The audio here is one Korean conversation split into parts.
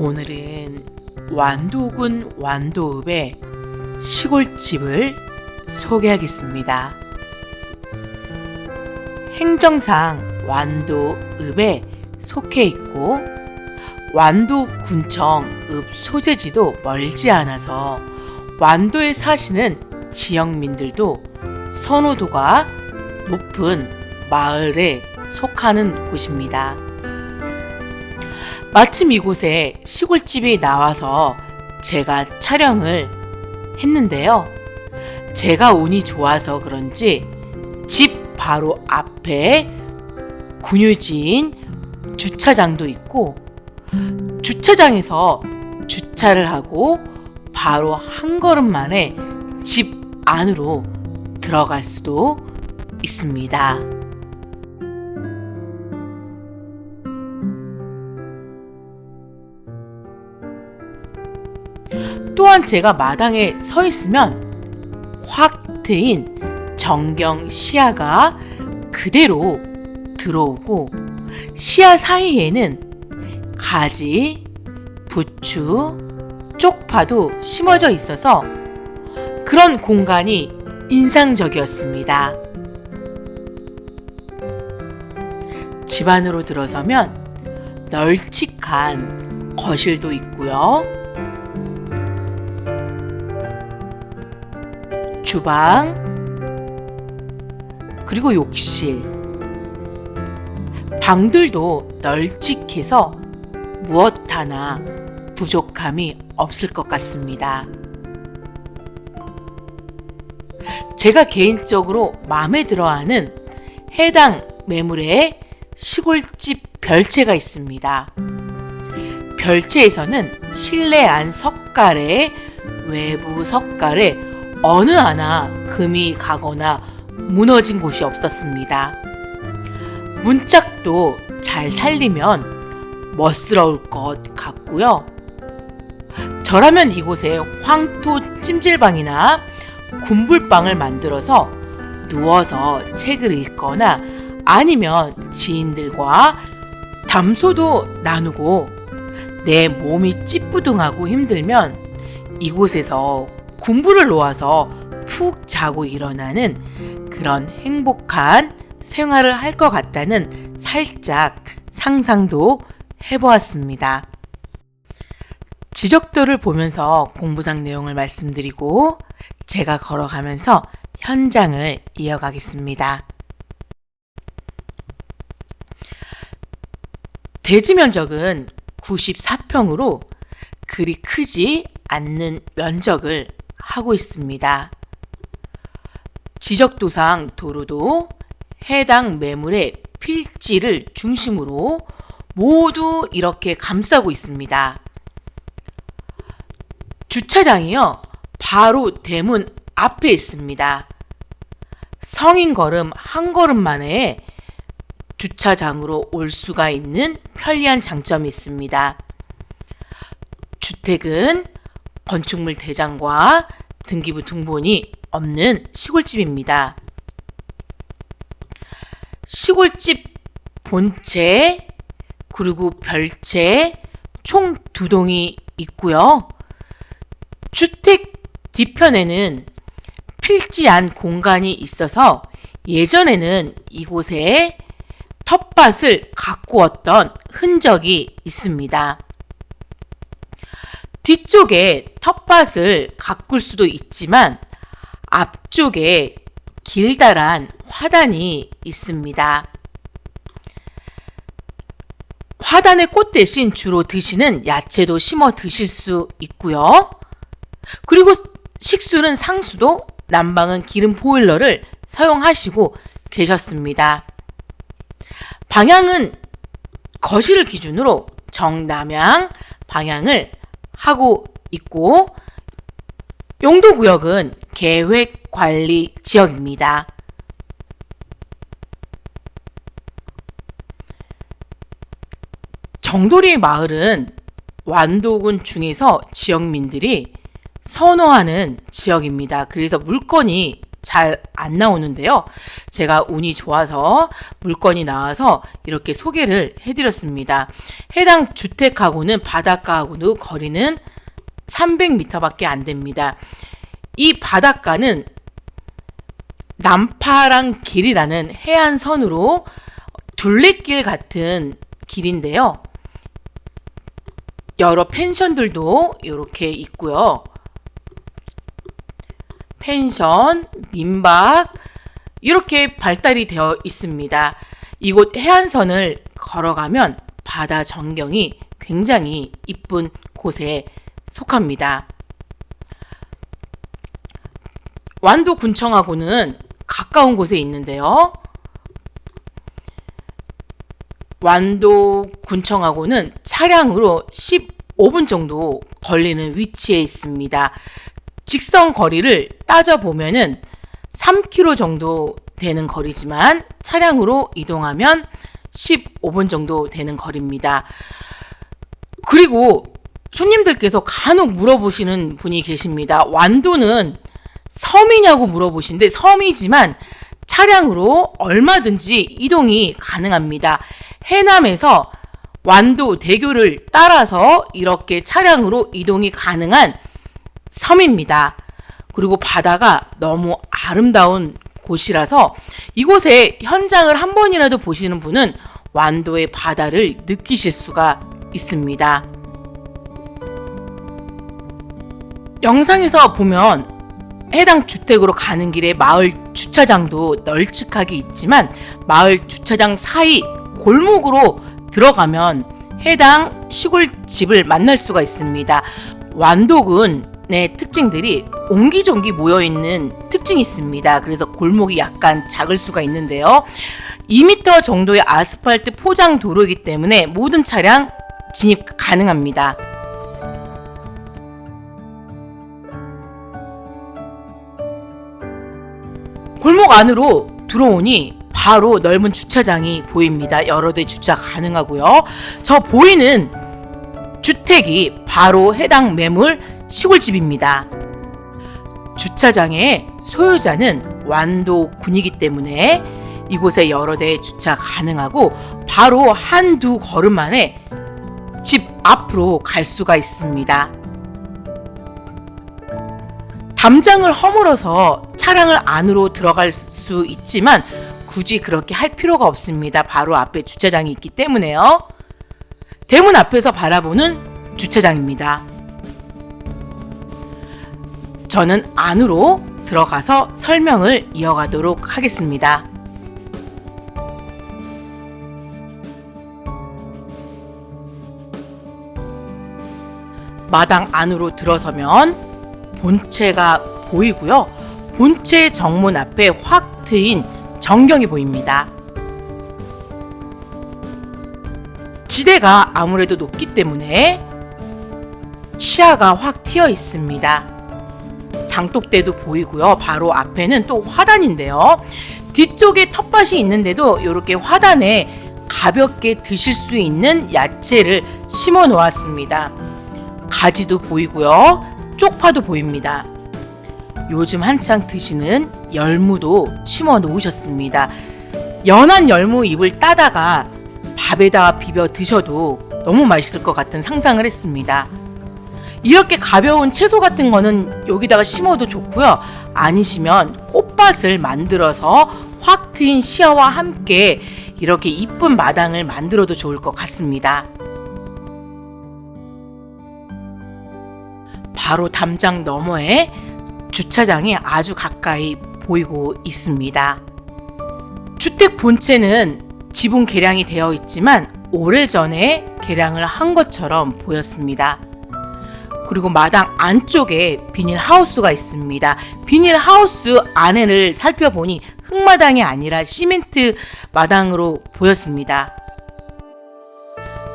오늘은 완도군 완도읍의 시골집을 소개하겠습니다. 행정상 완도읍에 속해 있고 완도군청 읍 소재지도 멀지 않아서 완도에 사시는 지역민들도 선호도가 높은 마을에 속하는 곳입니다. 마침 이곳에 시골집이 나와서 제가 촬영을 했는데요. 제가 운이 좋아서 그런지 집 바로 앞에 군유지인 주차장도 있고 주차장에서 주차를 하고 바로 한 걸음 만에 집 안으로 들어갈 수도 있습니다. 또한 제가 마당에 서 있으면 확 트인 정경 시야가 그대로 들어오고 시야 사이에는 가지, 부추, 쪽파도 심어져 있어서 그런 공간이 인상적이었습니다. 집 안으로 들어서면 널찍한 거실도 있고요. 주방, 그리고 욕실. 방들도 널찍해서 무엇 하나 부족함이 없을 것 같습니다. 제가 개인적으로 마음에 들어 하는 해당 매물에 시골집 별채가 있습니다. 별채에서는 실내 안 석가래, 외부 석가래 어느 하나 금이 가거나 무너진 곳이 없었습니다. 문짝도 잘 살리면 멋스러울 것 같고요. 저라면 이곳에 황토 찜질방이나 군불방을 만들어서 누워서 책을 읽거나 아니면 지인들과 담소도 나누고 내 몸이 찌뿌둥하고 힘들면 이곳에서 군부를 놓아서 푹 자고 일어나는 그런 행복한 생활을 할 것 같다는 살짝 상상도 해보았습니다. 지적도를 보면서 공부상 내용을 말씀드리고 제가 걸어가면서 현장을 이어가겠습니다. 대지 면적은 94평으로 그리 크지 않는 면적을 하고 있습니다. 지적도상 도로도 해당 매물의 필지를 중심으로 모두 이렇게 감싸고 있습니다. 주차장이요. 바로 대문 앞에 있습니다. 성인 걸음 한 걸음 만에 주차장으로 올 수가 있는 편리한 장점이 있습니다. 주택은 건축물 대장과 등기부 등본이 없는 시골집입니다. 시골집 본체 그리고 별채 총 두 동이 있고요. 주택 뒤편에는 필지한 공간이 있어서 예전에는 이곳에 텃밭을 가꾸었던 흔적이 있습니다. 뒤쪽에 텃밭을 가꿀 수도 있지만 앞쪽에 길다란 화단이 있습니다. 화단의 꽃 대신 주로 드시는 야채도 심어 드실 수 있고요. 그리고 식수는 상수도 난방은 기름 보일러를 사용하시고 계셨습니다. 방향은 거실을 기준으로 정남향 방향을 하고 있고 용도 구역은 계획 관리 지역입니다. 정도리 마을은 완도군 중에서 지역민들이 선호하는 지역입니다. 그래서 물건이 잘 안 나오는데요. 제가 운이 좋아서 물건이 나와서 이렇게 소개를 해드렸습니다. 해당 주택하고는 바닷가하고는 거리는 300m밖에 안 됩니다. 이 바닷가는 남파랑 길이라는 해안선으로 둘레길 같은 길인데요. 여러 펜션들도 이렇게 있고요. 펜션, 민박 이렇게 발달이 되어 있습니다. 이곳 해안선을 걸어가면 바다 전경이 굉장히 이쁜 곳에 속합니다. 완도 군청하고는 가까운 곳에 있는데요. 완도 군청하고는 차량으로 15분 정도 걸리는 위치에 있습니다. 직선 거리를 따져보면은 3km 정도 되는 거리지만 차량으로 이동하면 15분 정도 되는 거리입니다. 그리고 손님들께서 간혹 물어보시는 분이 계십니다. 완도는 섬이냐고 물어보시는데 섬이지만 차량으로 얼마든지 이동이 가능합니다. 해남에서 완도 대교를 따라서 이렇게 차량으로 이동이 가능한 섬입니다. 그리고 바다가 너무 아름다운 곳이라서 이곳에 현장을 한 번이라도 보시는 분은 완도의 바다를 느끼실 수가 있습니다. 영상에서 보면 해당 주택으로 가는 길에 마을 주차장도 널찍하게 있지만 마을 주차장 사이 골목으로 들어가면 해당 시골집을 만날 수가 있습니다. 완독은 의 특징들이 옹기종기 모여 있는 특징이 있습니다. 그래서 골목이 약간 작을 수가 있는데요. 2m 정도의 아스팔트 포장 도로이기 때문에 모든 차량 진입 가능합니다. 골목 안으로 들어오니 바로 넓은 주차장이 보입니다. 여러 대 주차 가능하고요. 저 보이는 주택이 바로 해당 매물 시골집입니다. 주차장의 소유자는 완도 군이기 때문에 이곳에 여러 대 주차 가능하고 바로 한두 걸음 만에 집 앞으로 갈 수가 있습니다. 담장을 허물어서 차량을 안으로 들어갈 수 있지만 굳이 그렇게 할 필요가 없습니다. 바로 앞에 주차장이 있기 때문에요. 대문 앞에서 바라보는 주차장입니다. 저는 안으로 들어가서 설명을 이어가도록 하겠습니다. 마당 안으로 들어서면 본체가 보이고요. 본체 정문 앞에 확 트인 전경이 보입니다. 지대가 아무래도 높기 때문에 시야가 확 튀어 있습니다. 장독대도 보이고요. 바로 앞에는 또 화단인데요. 뒤쪽에 텃밭이 있는데도 이렇게 화단에 가볍게 드실 수 있는 야채를 심어 놓았습니다. 가지도 보이고요. 쪽파도 보입니다. 요즘 한창 드시는 열무도 심어 놓으셨습니다. 연한 열무 잎을 따다가 밥에다 비벼 드셔도 너무 맛있을 것 같은 상상을 했습니다. 이렇게 가벼운 채소 같은 거는 여기다가 심어도 좋고요. 아니시면 꽃밭을 만들어서 확 트인 시야와 함께 이렇게 이쁜 마당을 만들어도 좋을 것 같습니다. 바로 담장 너머에 주차장이 아주 가까이 보이고 있습니다. 주택 본체는 지붕 개량이 되어 있지만 오래전에 개량을 한 것처럼 보였습니다. 그리고 마당 안쪽에 비닐 하우스가 있습니다. 비닐 하우스 안에를 살펴보니 흙마당이 아니라 시멘트 마당으로 보였습니다.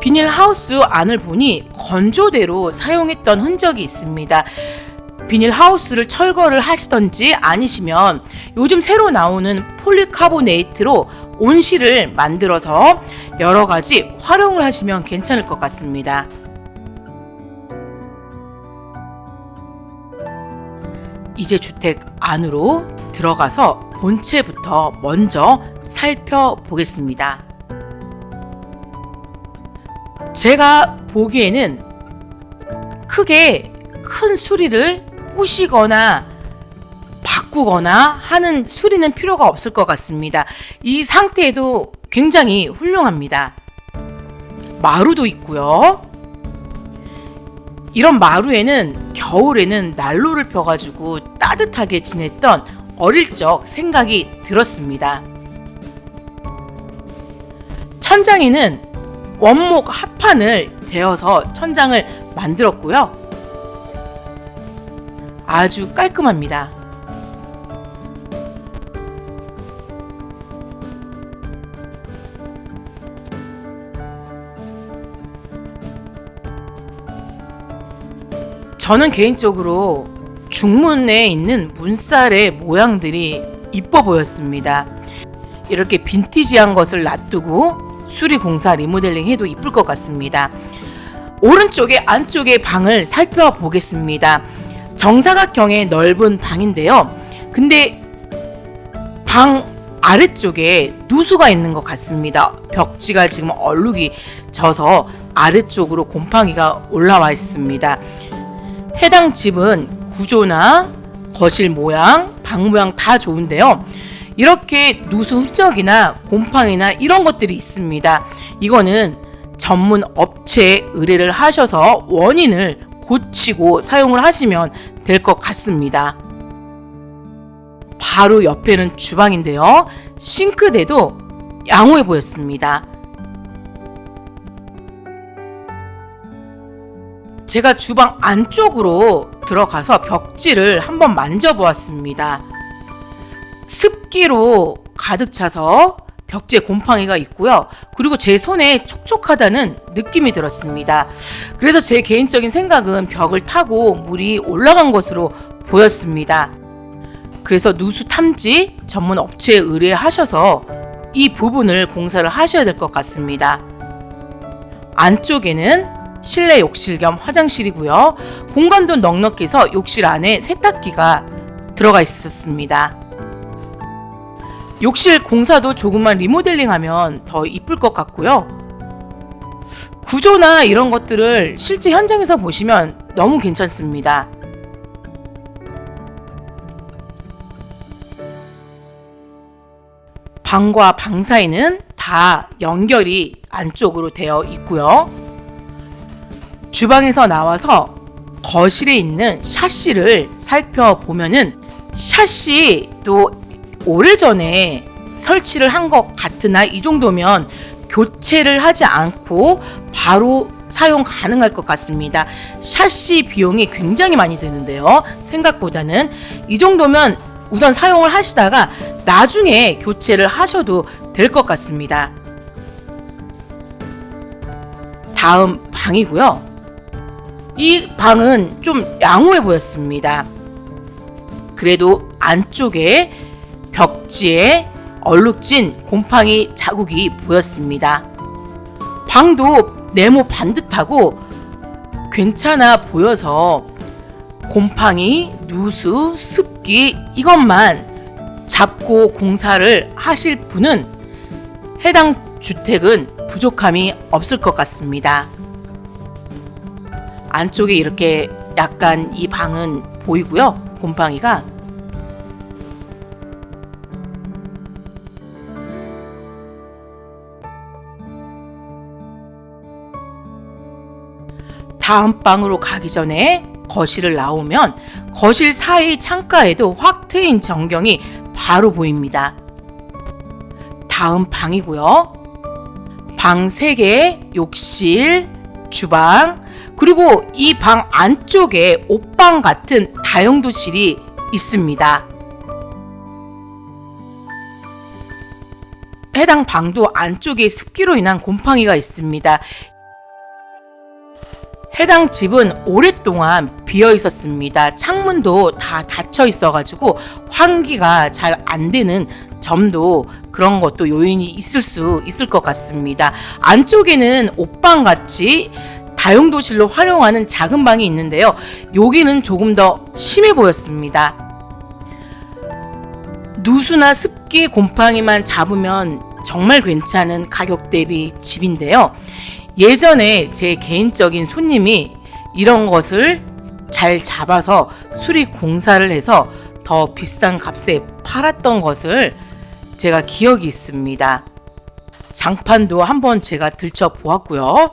비닐 하우스 안을 보니 건조대로 사용했던 흔적이 있습니다. 비닐 하우스를 철거를 하시던지 아니시면 요즘 새로 나오는 폴리카보네이트로 온실을 만들어서 여러 가지 활용을 하시면 괜찮을 것 같습니다. 이제 주택 안으로 들어가서 본체부터 먼저 살펴보겠습니다. 제가 보기에는 크게 큰 수리를 부시거나 바꾸거나 하는 수리는 필요가 없을 것 같습니다. 이 상태에도 굉장히 훌륭합니다. 마루도 있고요. 이런 마루에는 겨울에는 난로를 펴가지고 따뜻하게 지냈던 어릴 적 생각이 들었습니다. 천장에는 원목 합판을 대어서 천장을 만들었고요. 아주 깔끔합니다. 저는 개인적으로 중문에 있는 문살의 모양들이 이뻐 보였습니다. 이렇게 빈티지한 것을 놔두고 수리 공사 리모델링 해도 이쁠 것 같습니다. 오른쪽에 안쪽의 방을 살펴보겠습니다. 정사각형의 넓은 방인데요. 근데 방 아래쪽에 누수가 있는 것 같습니다. 벽지가 지금 얼룩이 져서 아래쪽으로 곰팡이가 올라와 있습니다. 해당 집은 구조나 거실 모양, 방 모양 다 좋은데요. 이렇게 누수 흔적이나 곰팡이나 이런 것들이 있습니다. 이거는 전문 업체에 의뢰를 하셔서 원인을 고치고 사용을 하시면 될 것 같습니다. 바로 옆에는 주방인데요. 싱크대도 양호해 보였습니다. 제가 주방 안쪽으로 들어가서 벽지를 한번 만져보았습니다. 습기로 가득 차서 벽지에 곰팡이가 있고요. 그리고 제 손에 촉촉하다는 느낌이 들었습니다. 그래서 제 개인적인 생각은 벽을 타고 물이 올라간 것으로 보였습니다. 그래서 누수 탐지 전문 업체에 의뢰하셔서 이 부분을 공사를 하셔야 될 것 같습니다. 안쪽에는 실내 욕실 겸 화장실이고요. 공간도 넉넉해서 욕실 안에 세탁기가 들어가 있었습니다. 욕실 공사도 조금만 리모델링하면 더 이쁠 것 같고요. 구조나 이런 것들을 실제 현장에서 보시면 너무 괜찮습니다. 방과 방 사이는 다 연결이 안쪽으로 되어 있고요. 주방에서 나와서 거실에 있는 샤시를 살펴보면은 샤시도 오래전에 설치를 한 것 같으나 이 정도면 교체를 하지 않고 바로 사용 가능할 것 같습니다. 샤시 비용이 굉장히 많이 드는데요. 생각보다는 이 정도면 우선 사용을 하시다가 나중에 교체를 하셔도 될 것 같습니다. 다음 방이고요. 이 방은 좀 양호해 보였습니다. 그래도 안쪽에 벽지에 얼룩진 곰팡이 자국이 보였습니다. 방도 네모 반듯하고 괜찮아 보여서 곰팡이, 누수, 습기 이것만 잡고 공사를 하실 분은 해당 주택은 부족함이 없을 것 같습니다. 안쪽에 이렇게 약간 이 방은 보이고요. 곰팡이가 다음 방으로 가기 전에 거실을 나오면 거실 사이 창가에도 확 트인 전경이 바로 보입니다. 다음 방이고요. 방 3개, 욕실, 주방, 그리고 이 방 안쪽에 옷방 같은 다용도실이 있습니다. 해당 방도 안쪽에 습기로 인한 곰팡이가 있습니다. 해당 집은 오랫동안 비어 있었습니다. 창문도 다 닫혀 있어가지고 환기가 잘 안 되는 점도 그런 것도 요인이 있을 수 있을 것 같습니다. 안쪽에는 옷방 같이 다용도실로 활용하는 작은 방이 있는데요. 여기는 조금 더 심해 보였습니다. 누수나 습기 곰팡이만 잡으면 정말 괜찮은 가격 대비 집인데요. 예전에 제 개인적인 손님이 이런 것을 잘 잡아서 수리 공사를 해서 더 비싼 값에 팔았던 것을 제가 기억이 있습니다. 장판도 한번 제가 들춰 보았고요.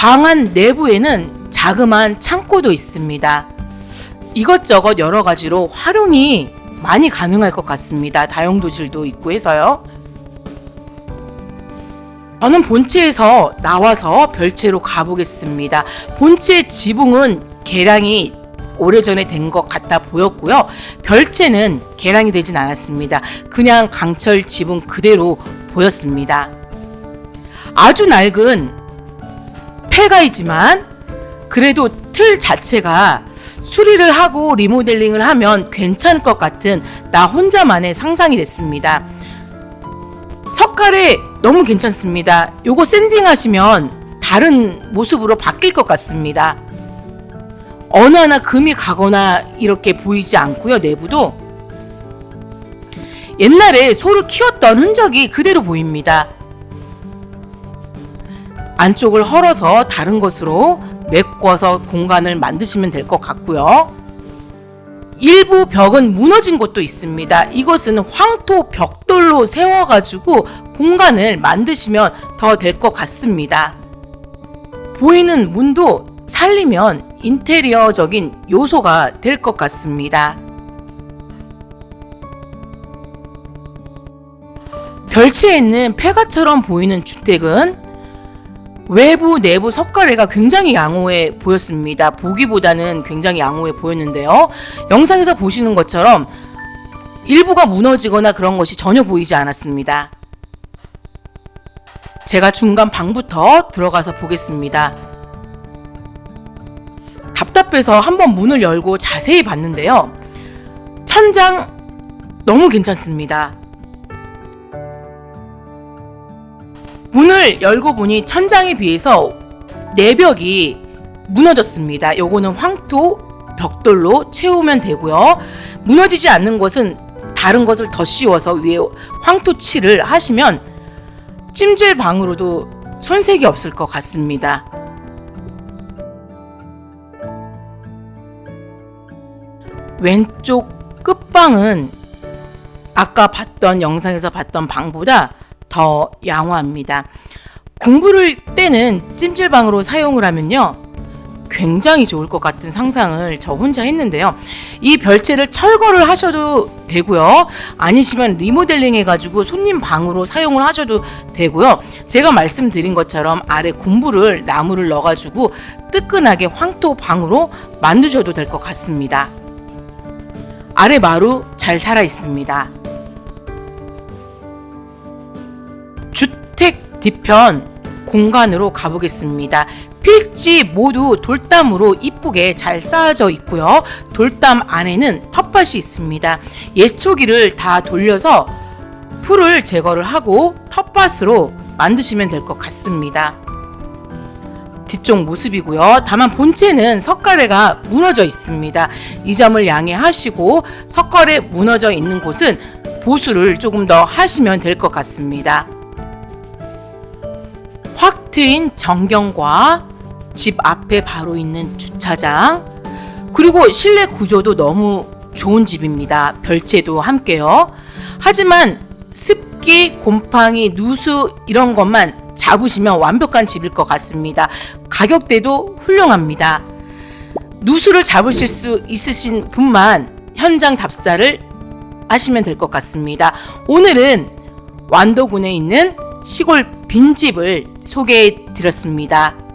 방 안 내부에는 자그마한 창고도 있습니다. 이것저것 여러 가지로 활용이 많이 가능할 것 같습니다. 다용도실도 있고 해서요. 저는 본체에서 나와서 별채로 가보겠습니다. 본체 지붕은 개량이 오래전에 된 것 같아 보였고요. 별채는 개량이 되진 않았습니다. 그냥 강철 지붕 그대로 보였습니다. 아주 낡은 폐가이지만 그래도 틀 자체가 수리를 하고 리모델링을 하면 괜찮을 것 같은 나 혼자만의 상상이 됐습니다. 석가래 너무 괜찮습니다. 요거 샌딩 하시면 다른 모습으로 바뀔 것 같습니다. 어느 하나 금이 가거나 이렇게 보이지 않고요. 내부도 옛날에 소를 키웠던 흔적이 그대로 보입니다. 안쪽을 헐어서 다른 것으로 메꿔서 공간을 만드시면 될 것 같고요. 일부 벽은 무너진 곳도 있습니다. 이것은 황토 벽돌로 세워가지고 공간을 만드시면 더 될 것 같습니다. 보이는 문도 살리면 인테리어적인 요소가 될 것 같습니다. 별치에 있는 폐가처럼 보이는 주택은 외부 내부 석가래가 굉장히 양호해 보였습니다. 보기보다는 굉장히 양호해 보였는데요. 영상에서 보시는 것처럼 일부가 무너지거나 그런 것이 전혀 보이지 않았습니다. 제가 중간 방부터 들어가서 보겠습니다. 답답해서 한번 문을 열고 자세히 봤는데요. 천장 너무 괜찮습니다. 문을 열고 보니 천장에 비해서 내벽이 무너졌습니다. 요거는 황토 벽돌로 채우면 되고요. 무너지지 않는 것은 다른 것을 더 씌워서 위에 황토 칠을 하시면 찜질 방으로도 손색이 없을 것 같습니다. 왼쪽 끝방은 아까 봤던 영상에서 봤던 방보다 더 양호합니다. 공부를 때는 찜질방으로 사용을 하면요. 굉장히 좋을 것 같은 상상을 저 혼자 했는데요. 이 별채를 철거를 하셔도 되고요. 아니시면 리모델링 해가지고 손님 방으로 사용을 하셔도 되고요. 제가 말씀드린 것처럼 아래 군부를 나무를 넣어가지고 뜨끈하게 황토 방으로 만드셔도 될 것 같습니다. 아래 마루 잘 살아 있습니다. 뒤편 공간으로 가보겠습니다. 필지 모두 돌담으로 이쁘게 잘 쌓아져 있고요. 돌담 안에는 텃밭이 있습니다. 예초기를 다 돌려서 풀을 제거를 하고 텃밭으로 만드시면 될 것 같습니다. 뒤쪽 모습이고요. 다만 본체는 석가래가 무너져 있습니다. 이 점을 양해하시고 석가래 무너져 있는 곳은 보수를 조금 더 하시면 될 것 같습니다. 확 트인 전경과 집 앞에 바로 있는 주차장 그리고 실내 구조도 너무 좋은 집입니다. 별채도 함께요. 하지만 습기, 곰팡이, 누수 이런 것만 잡으시면 완벽한 집일 것 같습니다. 가격대도 훌륭합니다. 누수를 잡으실 수 있으신 분만 현장 답사를 하시면 될 것 같습니다. 오늘은 완도군에 있는 시골 빈집을 소개해 드렸습니다.